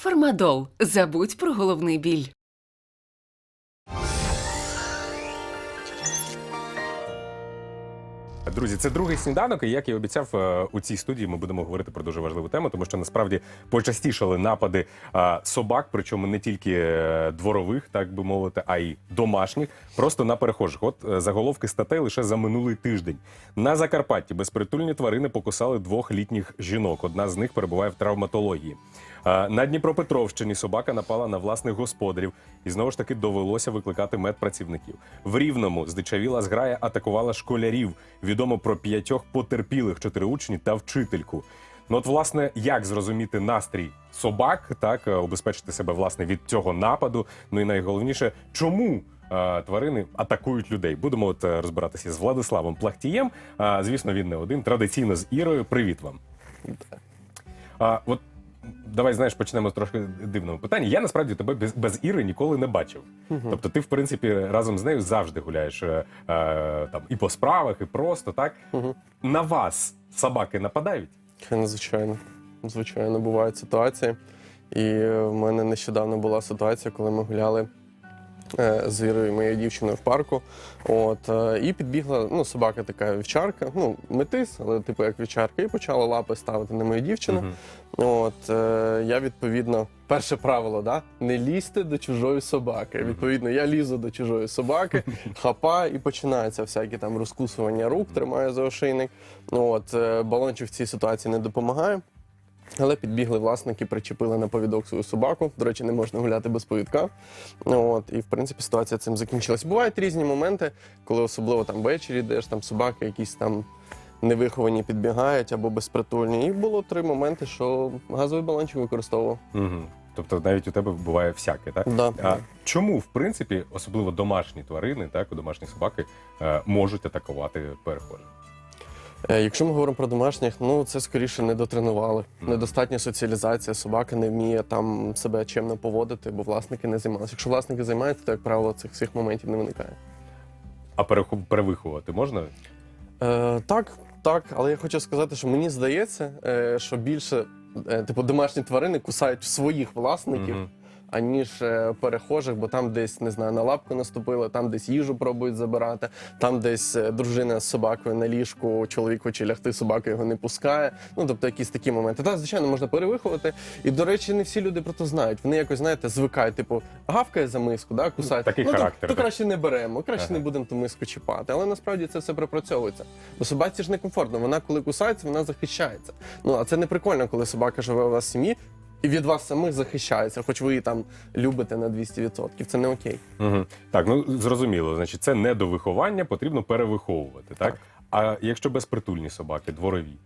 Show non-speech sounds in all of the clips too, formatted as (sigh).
Фармадол. Забудь про головний біль. Друзі, це другий сніданок, і як я обіцяв, е, у цій студії ми будемо говорити про дуже важливу тему, тому що насправді почастішали напади е, собак, причому не тільки е, дворових, так би мовити, а й домашніх, просто на перехожих. От заголовки статей лише за минулий тиждень. На Закарпатті безпритульні тварини покусали двох літніх жінок. Одна з них перебуває в травматології. Е, На Дніпропетровщині собака напала на власних господарів, і знову ж таки довелося викликати медпрацівників. В Рівному здичавіла зграя атакувала школярів. Відомо про п'ятьох потерпілих чотири учні та вчительку. Ну от, власне, як зрозуміти настрій собак, так е, убезпечити себе власне від цього нападу. Ну і найголовніше, чому е, тварини атакують людей? Будемо от е, розбиратися з Владиславом Плахтієм. А, звісно, він не один. Традиційно з Ірою. Привіт вам. А, от давай знаєш, почнемо з трошки дивного питання. Я насправді тебе без, без Іри ніколи не бачив. Тобто, ти, в принципі, разом з нею завжди гуляєш е, е, там і по справах, і просто так. На вас собаки нападають? Звичайно. Звичайно, бувають ситуації. І в мене нещодавно була ситуація, коли ми гуляли з Вірою, моєю дівчиною в парку. От, е, і підбігла ну, собака така вівчарка, ну, метис, але типу як вівчарка, і почала лапи ставити на мою дівчину. От, е, я відповідно, перше правило, да? не лізьте до чужої собаки. Відповідно, я лізу до чужої собаки, (laughs) хапаю і починається всякі там розкусування рук, тримаю за ошейник. От, е, балончик в цій ситуації не допомагає. Але підбігли власники, причепили на повідок свою собаку. До речі, не можна гуляти без повідка. От, і в принципі ситуація цим закінчилась. Бувають різні моменти, коли особливо там ввечері йдеш, там собаки якісь там невиховані підбігають або безпритульні. І було три моменти, що газовий балончик використовував. Угу. Тобто навіть у тебе буває всяке, так? Да. А чому, в принципі, особливо домашні тварини, так, домашні собаки, е, можуть атакувати перехожих? Е, Якщо ми говоримо про домашніх, ну це скоріше не дотренували. Недостатня соціалізація, собака не вміє там себе чимно поводити, бо власники не займалися. Якщо власники займаються, то як правило цих всіх моментів не виникає. А переху- перевиховувати можна? Е, так, так, але я хочу сказати, що мені здається, е, що більше е, типу домашні тварини кусають своїх власників. Мгм. Аніж е, перехожих, бо там десь не знаю, на лапку наступили, там десь їжу пробують забирати, там десь е, дружина з собакою на ліжку, чоловік хоче лягти, собака його не пускає. Ну тобто якісь такі моменти. Та звичайно можна перевиховувати. І до речі, не всі люди про це знають. Вони якось знаєте, звикають, типу, гавкає за миску, да, кусає. Такий ну, то- характер, То, так. краще не беремо, краще Ага. не будемо ту миску чіпати. Але насправді це все пропрацьовується. Бо собаці ж некомфортно. Вона коли кусається, вона захищається. Ну а це не прикольно, коли собака живе у вас в сім'ї. І від вас самих захищається, хоч ви її там любите на 200%. Це не окей. Угу. Так, ну зрозуміло. Значить, це не до виховання, потрібно перевиховувати, так? Так. А якщо безпритульні собаки, дворові,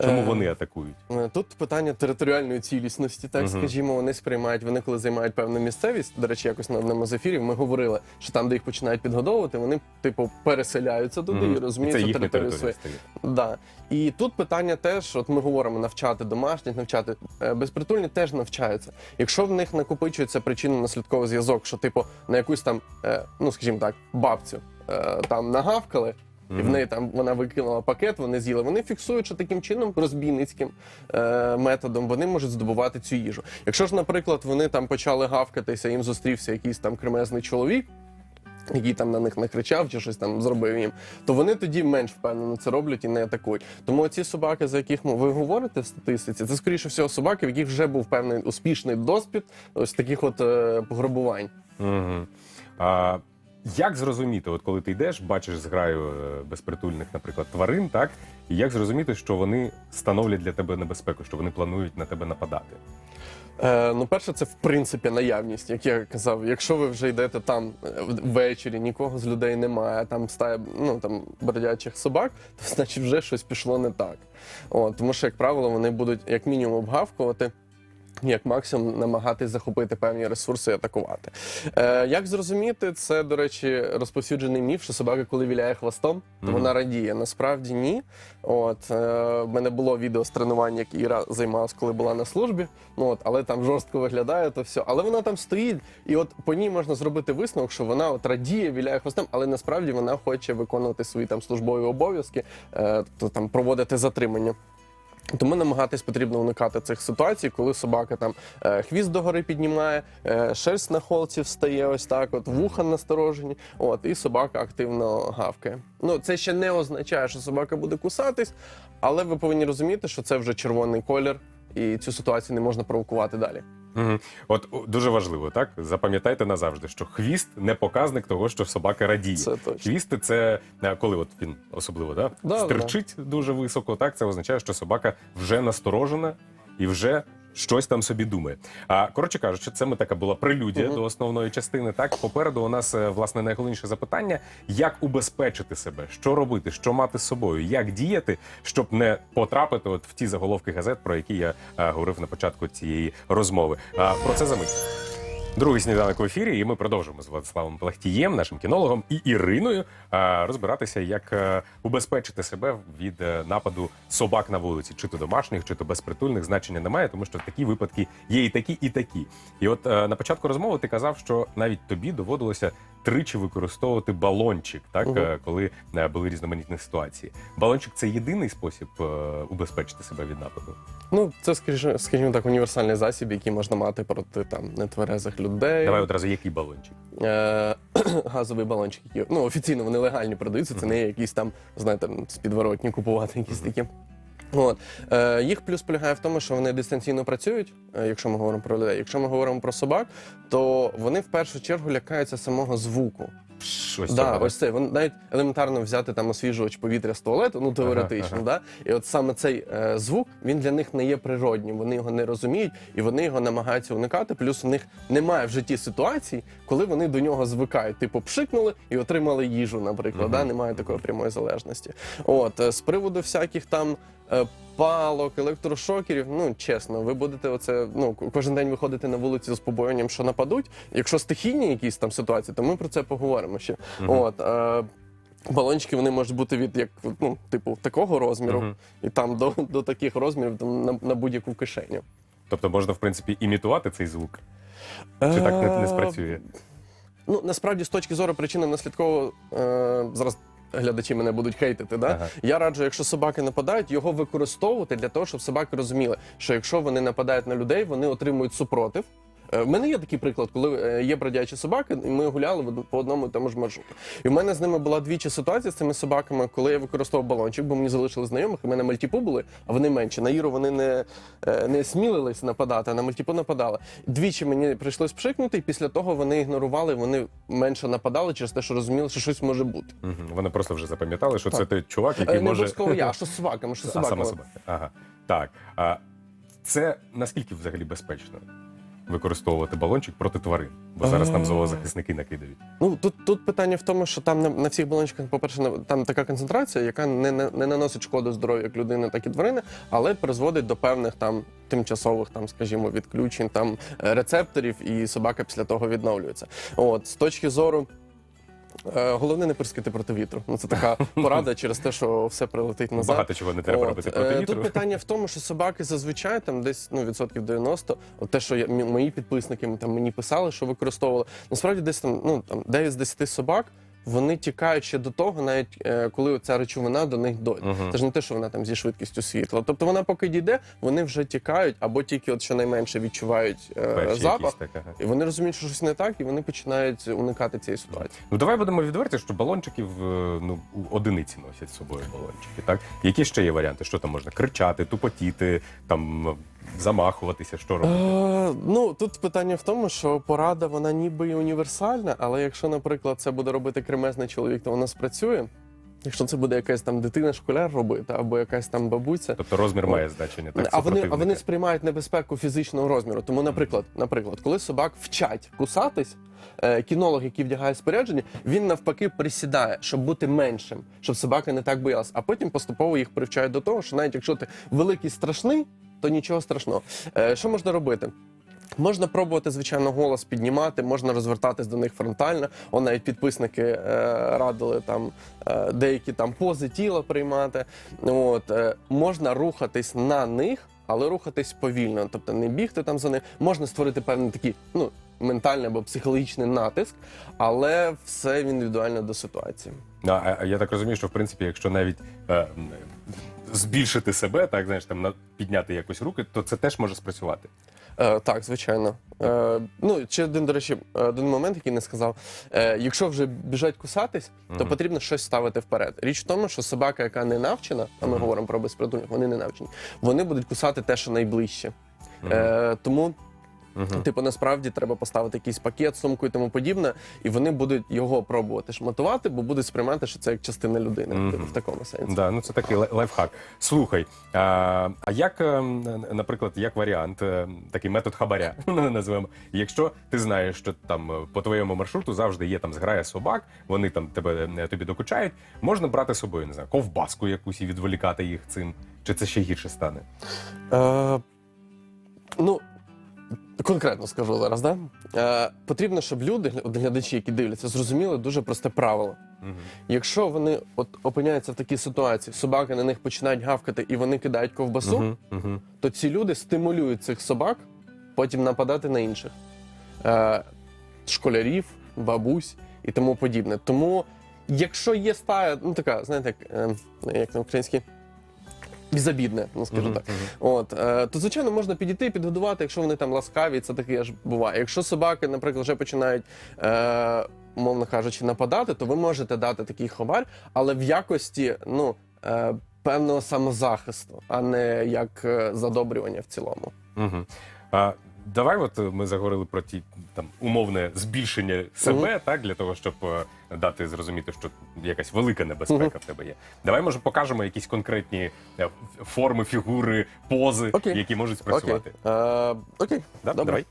чому Е, вони атакують? Е, Тут питання територіальної цілісності, так Мгм. скажімо, вони сприймають, вони коли займають певну місцевість. До речі, якось на одному з ефірів ми говорили, що там, де їх починають підгодовувати, вони типу переселяються туди Мгм. і розуміють, це їхня територію свою. Да. І тут питання теж, от ми говоримо навчати домашніх, навчати Е, безпритульні теж навчаються. Якщо в них накопичується причинно-наслідковий зв'язок, що типу на якусь там, ну скажімо так, бабцю там нагавкали. І в неї там вона викинула пакет, вони з'їли. Вони фіксують, що таким чином розбійницьким е, методом вони можуть здобувати цю їжу. Якщо ж, наприклад, вони там почали гавкатися, їм зустрівся якийсь там кремезний чоловік, який там на них накричав чи щось там зробив їм, то вони тоді менш впевнено це роблять і не атакують. Тому ці собаки, за яких ви говорите в статистиці, це скоріше всього собаки, в яких вже був певний успішний досвід ось таких от е, пограбувань. Угу. А, як зрозуміти, от коли ти йдеш, бачиш зграю е, безпритульних, наприклад, тварин, так? І як зрозуміти, що вони становлять для тебе небезпеку, що вони планують на тебе нападати? Е, ну, перше, це в принципі наявність. Як я казав, якщо ви вже йдете там е, ввечері, нікого з людей немає, там стає ну там бродячих собак, то (laughs) значить вже щось пішло не так. О, тому що, як правило, вони будуть як мінімум обгавкувати. Як максимум намагатись захопити певні ресурси і атакувати. Е, як зрозуміти, це, до речі, розповсюджений міф, що собака, коли віляє хвостом, то Мгм. вона радіє. Насправді ні. От е, в мене було відео з тренувань, як Іра займалась, коли була на службі. Ну от, але там жорстко виглядає то все. Але вона там стоїть, і от по ній можна зробити висновок, що вона от радіє, віляє хвостом, але насправді вона хоче виконувати свої там службові обов'язки, е, то там проводити затримання. Тому намагатись потрібно уникати цих ситуацій, коли собака там е, хвіст догори піднімає, е, шерсть на холці встає, ось так, от вуха насторожені, от і собака активно гавкає. Ну це ще не означає, що собака буде кусатись, але ви повинні розуміти, що це вже червоний колір, і цю ситуацію не можна провокувати далі. Угу. От о, дуже важливо, так? Запам'ятайте назавжди, що хвіст не показник того, що собака радіє. Це точно. Хвіст це е, коли от він особливо да? Да, стерчить дуже високо, так це означає, що собака вже насторожена і вже. Щось там собі думає. А коротше кажучи, це ми така була прелюдія угу. до основної частини. Так попереду у нас е, власне найголовніше запитання: як убезпечити себе, що робити, що мати з собою, як діяти, щоб не потрапити от в ті заголовки газет, про які я а, говорив на початку цієї розмови. А про це за мить. Другий сніданок в ефірі, і ми продовжимо з Владиславом Плахтієм, нашим кінологом, і Іриною розбиратися, як е, убезпечити себе від е, нападу собак на вулиці, чи то домашніх, чи то безпритульних, значення немає, тому що такі випадки є і такі, і такі. І от е, на початку розмови ти казав, що навіть тобі доводилося тричі використовувати балончик, так е, коли е, були різноманітні ситуації. Балончик це єдиний спосіб е, убезпечити себе від нападу. Ну, це, скажімо, скажімо так, універсальний засіб, який можна мати проти там нетверезих людей. Давай одразу який балончик. (clears throat) Газовий балончик, які ну офіційно вони легальні продаються. Це не якісь там, знаєте, з підворотні купувати якісь такі. От е, їх плюс полягає в тому, що вони дистанційно працюють, е, якщо ми говоримо про людей. Якщо ми говоримо про собак, то вони в першу чергу лякаються самого звуку. Щось Да, ось це. Вони навіть елементарно взяти там освіжувач повітря з туалету, ну теоретично, ага. да. І от саме цей е, звук він для них не є природнім. Вони його не розуміють і вони його намагаються уникати. Плюс у них немає в житті ситуацій, коли вони до нього звикають. Типу, пшикнули і отримали їжу, наприклад. Мгм. Да? Немає такої прямої залежності. От е, з приводу всяких там. е, Палок, електрошокерів, ну чесно, ви будете оце ну кожен день виходити на вулицю з побоюванням, що нападуть. Якщо стихійні якісь там ситуації, то ми про це поговоримо ще. Мгм. От е, балончики вони можуть бути від як ну, типу такого розміру, Мгм. і там до, до таких розмірів там, на, на будь-яку кишеню. Тобто можна, в принципі, імітувати цей звук. Чи так не, не спрацює? Ну насправді з точки зору причинно наслідково е, зараз. Глядачі мене будуть хейтити. Да? Ага. Я раджу, якщо собаки нападають, його використовувати для того, щоб собаки розуміли, що якщо вони нападають на людей, вони отримують супротив. Е, В мене є такий приклад, коли е, є бродячі собаки, і ми гуляли по одному і тому ж маршруту. І в мене з ними була двічі ситуація з цими собаками, коли я використовував балончик, бо мені залишили знайомих, у мене мальтіпу були, а вони менші. На Іру вони не, е, не смілились нападати, а на мальтіпу нападали. Двічі мені прийшлось пшикнути, і після того вони ігнорували, вони менше нападали через те, що розуміли, що щось може бути. Мгм. Вони просто вже запам'ятали, що це Так. той чувак, який Не може. обов'язково я, а (laughs) що з собаками, що з А саме собаками. собаки. Ага. Так. А це наскільки взагалі безпечно використовувати балончик проти тварин? Бо зараз нам А. зоозахисники накидають. Ну тут, тут питання в тому, що там на, на всіх балончиках, по-перше, там така концентрація, яка не, не, не наносить шкоду здоров'ю як людини, так і тварини, але призводить до певних там тимчасових, там, скажімо, відключень там е, рецепторів, і собака після того відновлюється. От з точки зору. Е, Головне не прискати проти вітру. Ну це така (laughs) порада через те, що все прилетить назад. Багато чого не треба От, робити е, проти вітру. Тут питання в тому, що собаки зазвичай там десь ну відсотків 90, от те, що я, мої підписники там мені писали, що використовували. Насправді десь там ну там 9 з 10 собак. Вони тікають ще до того, навіть е, коли ця речовина до них дойде. Мгм. Це ж не те, що вона там зі швидкістю світла. Тобто вона поки дійде, вони вже тікають або тільки от щонайменше відчувають е, Перші запах. І вони розуміють, що щось не так, і вони починають уникати цієї ситуації. Ну давай будемо відверті, що балончиків е, ну одиниці носять з собою балончики. Так які ще є варіанти? Що там можна кричати, тупотіти, там замахуватися, що робити? Е, ну тут питання в тому, що порада вона ніби і універсальна, але якщо, наприклад, це буде робити кремезний чоловік, то вона спрацює. Якщо це буде якась там дитина, школяр робити, або якась там бабуся. Тобто розмір має значення. Так, а вони, а вони сприймають небезпеку фізичного розміру. Тому, наприклад, наприклад, коли собак вчать кусатись, е, кінолог, який вдягає спорядження, він навпаки присідає, щоб бути меншим, щоб собака не так боялась. А потім поступово їх привчають до того, що навіть якщо ти великий страшний, то нічого страшного. Е, Що можна робити? Можна пробувати, звичайно, голос піднімати, можна розвертатись до них фронтально. О, навіть підписники е, радили там е, деякі там пози тіла приймати. От, е, можна рухатись на них, але рухатись повільно, тобто не бігти там за них. Можна створити певний такий, ну, ментальний або психологічний натиск, але все індивідуально до ситуації. Ну, а, я так розумію, що в принципі, якщо навіть е, збільшити себе, так знаєш, там на підняти якось руки, то це теж може спрацювати. Е, так, звичайно. Е, ну, ще один, до речі, один момент, який не сказав. Е, якщо вже біжать кусатись, то потрібно щось ставити вперед. Річ в тому, що собака, яка не навчена, а ми говоримо про безпритульних, вони не навчені, вони будуть кусати те, що найближче. Е, тому. Типу, насправді треба поставити якийсь пакет, сумку і тому подібне, і вони будуть його пробувати шматувати, бо будуть сприймати, що це як частина людини. Типу, в такому сенсі. Да, ну це такий лай- лайфхак. Слухай, а, а як, е, наприклад, як варіант, е, такий метод хабаря, (laughs) називаємо, якщо ти знаєш, що там е, по твоєму маршруту завжди є там зграя собак, вони там тебе е, тобі докучають, можна брати з собою, не знаю, ковбаску якусь і відволікати їх цим, чи це ще гірше стане? Е, ну, конкретно скажу зараз, да? Е, потрібно, щоб люди, глядачі, які дивляться, зрозуміли дуже просте правило. Якщо вони от опиняються в такій ситуації, собаки на них починають гавкати і вони кидають ковбасу, Угу. то ці люди стимулюють цих собак потім нападати на інших е, школярів, бабусь і тому подібне. Тому, якщо є стая, ну така, знаєте, як, е, як на українській. Безобідне, ну скажу так. От е, то звичайно можна підійти, і підгодувати, якщо вони там ласкаві, це таке ж буває. Якщо собаки, наприклад, вже починають, е, мовно кажучи, нападати, то ви можете дати такий ховар, але в якості ну, е, певного самозахисту, а не як е, задобрювання в цілому. Угу. А, давай, от е, ми заговорили про ті там умовне збільшення себе, так для того, щоб е, дати зрозуміти, що якась велика небезпека в тебе є. Давай, може, покажемо якісь конкретні е, ф- форми, фігури, пози, Окей. які можуть спрацювати. Окей. Е, окей. Да? Добре. Давай.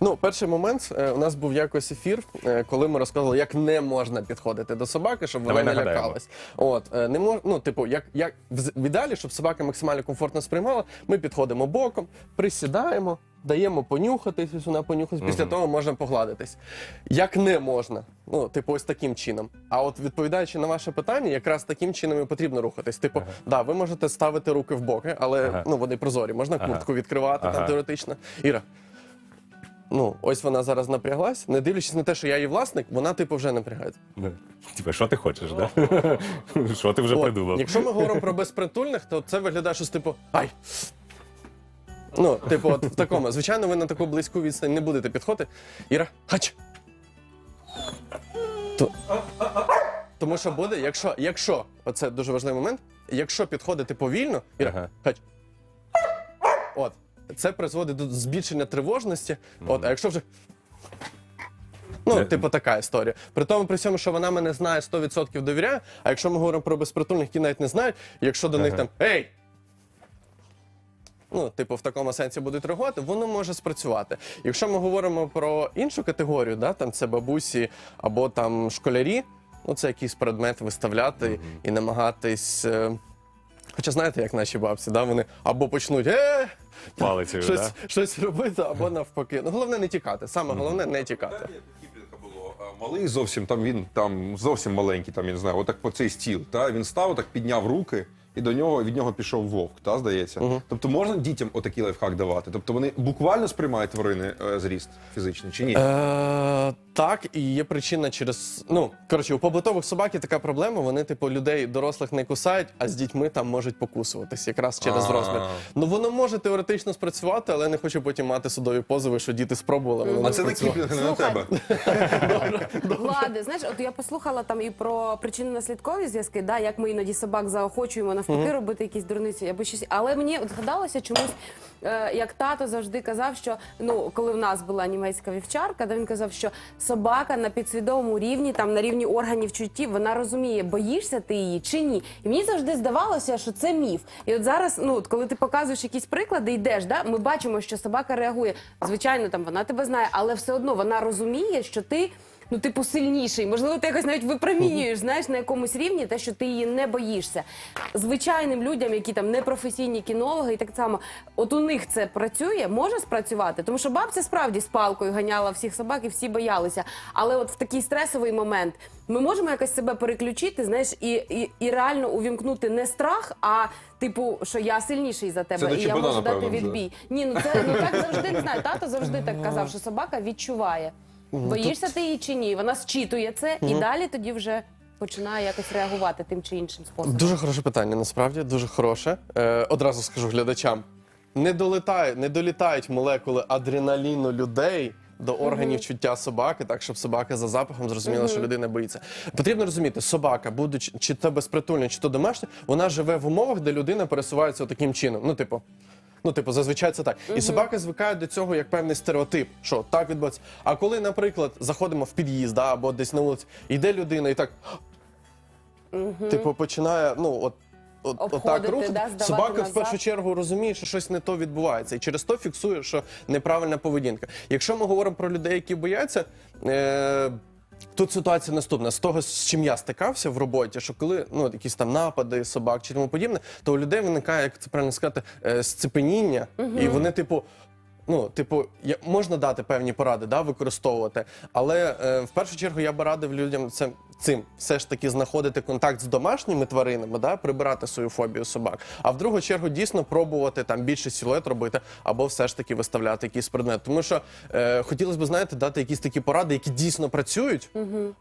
Ну, перший момент е, у нас був якось ефір, е, коли ми розказували, як не можна підходити до собаки, щоб вона Давай не нагадаємо. лякалась. От е, не мож, ну, типу, як, як в з- в ідеалі, щоб собака максимально комфортно сприймала, ми підходимо боком, присідаємо, даємо понюхатись, ось вона понюхатись, після того можна погладитись. Як не можна, ну, типу, ось таким чином. А от відповідаючи на ваше питання, якраз таким чином і потрібно рухатись. Типу, да, ви можете ставити руки в боки, але Ага. ну вони прозорі. Можна Ага. куртку відкривати Ага. там теоретично. Іра. Ну, ось вона зараз напряглась, не дивлячись на те, що я її власник, вона типу вже напрягається. Типа, що ти хочеш, да? Що ти вже От, придумав? Якщо ми говоримо про безпритульних, то це виглядає щось типу ай. Ну, типу, от в такому. Звичайно, ви на таку близьку відстань не будете підходити. Іра, хач. То... Тому що буде, якщо, якщо, оце дуже важливий момент, якщо підходити повільно, Іра, Ага. хач. От. Це призводить до збільшення тривожності. От, а якщо вже. Ну, типу, така історія. При тому, при цьому, що вона мене знає 100% довіряє, а якщо ми говоримо про безпритульних, які навіть не знають, якщо до них там Ей! Ну, типу, в такому сенсі будуть реагувати, воно може спрацювати. Якщо ми говоримо про іншу категорію, да, там це бабусі або там школярі, ну це якийсь предмет виставляти і намагатись. е, Хоча знаєте, як наші бабці, да, вони або почнуть е, Палицею, щось, да? щось робити, або навпаки. Ну, головне не тікати. Саме головне не тікати. Було малий зовсім там він там зовсім маленький, там я не знаю, отак по цей стіл. Та він став, так підняв руки, і до нього від нього пішов вовк, та здається. Тобто можна дітям отакий лайфхак давати. Тобто вони буквально сприймають тварини е, зріст фізичний чи ні? Е, так, і є причина через. Ну, коротше, у побутових собак є така проблема. Вони, типу, людей дорослих не кусають, а з дітьми там можуть покусуватись якраз через розмір. Ну воно може теоретично спрацювати, але не хочу потім мати судові позови, що діти спробували. але воно А це не спрацювало. на Слухай. тебе. (laughs) Влади, знаєш, от я послухала там і про причинно-наслідкові зв'язки, да, як ми іноді собак заохочуємо навпаки робити якісь дурниці або щось. Але мені от згадалося чомусь, як тато завжди казав, що ну коли в нас була німецька вівчарка, де він казав, що собака на підсвідомому рівні, там на рівні органів чуттів, вона розуміє, боїшся ти її чи ні. І мені завжди здавалося, що це міф. І от зараз, ну коли ти показуєш якісь приклади, йдеш, да, ми бачимо, що собака реагує. Звичайно, там вона тебе знає, але все одно вона розуміє, що ти. Ну, типу, сильніший. Можливо, ти якось навіть випромінюєш, знаєш, на якомусь рівні те, що ти її не боїшся. Звичайним людям, які там не професійні кінологи, і так само, от у них це працює, може спрацювати. Тому що бабця справді з палкою ганяла всіх собак і всі боялися. Але от в такий стресовий момент ми можемо якось себе переключити, знаєш, і, і, і реально увімкнути не страх, а типу, що я сильніший за тебе, Це до і я можу дати напевно, вже. відбій. Ні, ну це ну так завжди не знаю. Тато завжди так казав, що собака відчуває. Боїшся ти її чи ні? Вона зчитує це і далі тоді вже. починає якось реагувати тим чи іншим способом? Дуже хороше питання, насправді дуже хороше. Е, одразу скажу глядачам: не долітають, не долітають молекули адреналіну людей. До органів чуття собаки, так щоб собака за запахом зрозуміла, що людина боїться. Потрібно розуміти, собака, будучи чи то безпритульна, чи то домашня, вона живе в умовах, де людина пересувається таким чином. Ну, типу, ну, типу, зазвичай це так. І собаки звикають до цього як певний стереотип, що так відбувається. А коли, наприклад, заходимо в під'їзд да, або десь на вулиці, йде людина і так типу, починає, ну от. От, Обходити, рухати, да, здавати собака в першу чергу розуміє, що щось не то відбувається, і через то фіксує, що неправильна поведінка. Якщо ми говоримо про людей, які бояться, е, тут ситуація наступна: з того, з чим я стикався в роботі, що коли ну якісь там напади собак чи тому подібне, то у людей виникає, як це правильно сказати, е, сцепеніння, і вони, типу. Ну, типу, я, можна дати певні поради, да, використовувати, але е, в першу чергу я би радив людям це цим все ж таки знаходити контакт з домашніми тваринами, да, прибирати свою фобію собак. А в другу чергу дійсно пробувати там більше силует робити, або все ж таки виставляти якийсь предмет. Тому що е, хотілося б, знаєте, дати якісь такі поради, які дійсно працюють,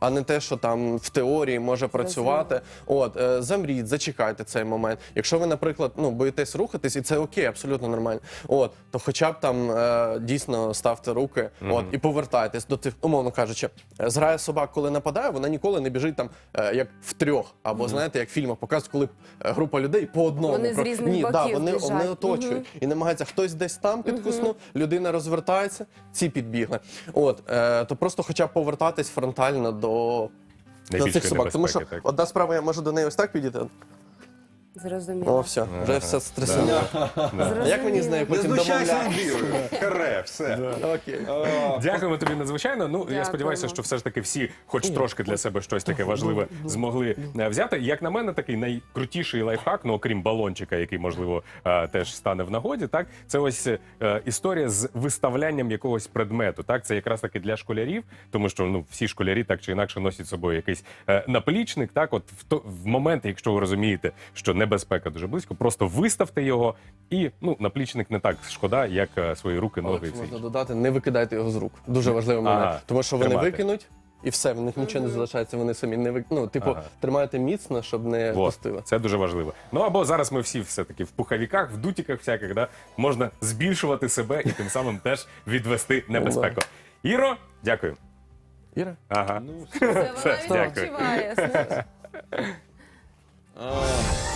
а не те, що там в теорії може працювати. От е, замріть, зачекайте цей момент. Якщо ви, наприклад, ну боїтесь рухатись, і це окей, абсолютно нормально. От то, хоча б там е, дійсно ставте руки, от і повертайтесь до тих, умовно кажучи, е, зграя собак, коли нападає, вона ніколи не біжить там е, як в трьох, або знаєте, як в фільмах показують, коли е, група людей по одному Вони з Про- різних Ні, да, боків вони, біжать. вони оточують і намагаються хтось десь там підкуснув, людина розвертається, ці підбігли. От е, то просто, хоча б повертатись фронтально до. До Найбільшої цих собак, тому що небезпеки, так. одна справа, я можу до неї ось так підійти. Зрозуміло. О, все, вже все стресово. А як мені з нею Не потім знущайся домовляти? вірою. Харе, все. Окей. Дякуємо тобі надзвичайно. Ну я Дякуємо. сподіваюся, що все ж таки всі, хоч трошки для себе щось таке важливе, змогли е, взяти. Як на мене, такий найкрутіший лайфхак, ну окрім балончика, який можливо е, теж стане в нагоді. Так, це ось е, історія з виставлянням якогось предмету. Так, це якраз таки для школярів, тому що ну всі школярі так чи інакше носять з собою якийсь е, наплічник. Так, от в то в моменти, якщо ви розумієте, що небезпека дуже близько, просто виставте його, і ну наплічник не так шкода, як е, свої руки, ноги. і Але все можна інше. додати, не викидайте його з рук. Дуже важливий момент. Ага, Тому що вони тримати. викинуть, і все, в них нічого не залишається, вони самі не вик... Ну, типу, Ага. тримайте міцно, щоб не Вот, пустило. це дуже важливо. Ну або зараз ми всі все-таки в пуховіках, в дутіках всяких, да, можна збільшувати себе і тим самим теж відвести небезпеку. Іро, дякую. Іра? Ага. (laughs) Це вона Все, дякую. відчуває. знаєш. (laughs)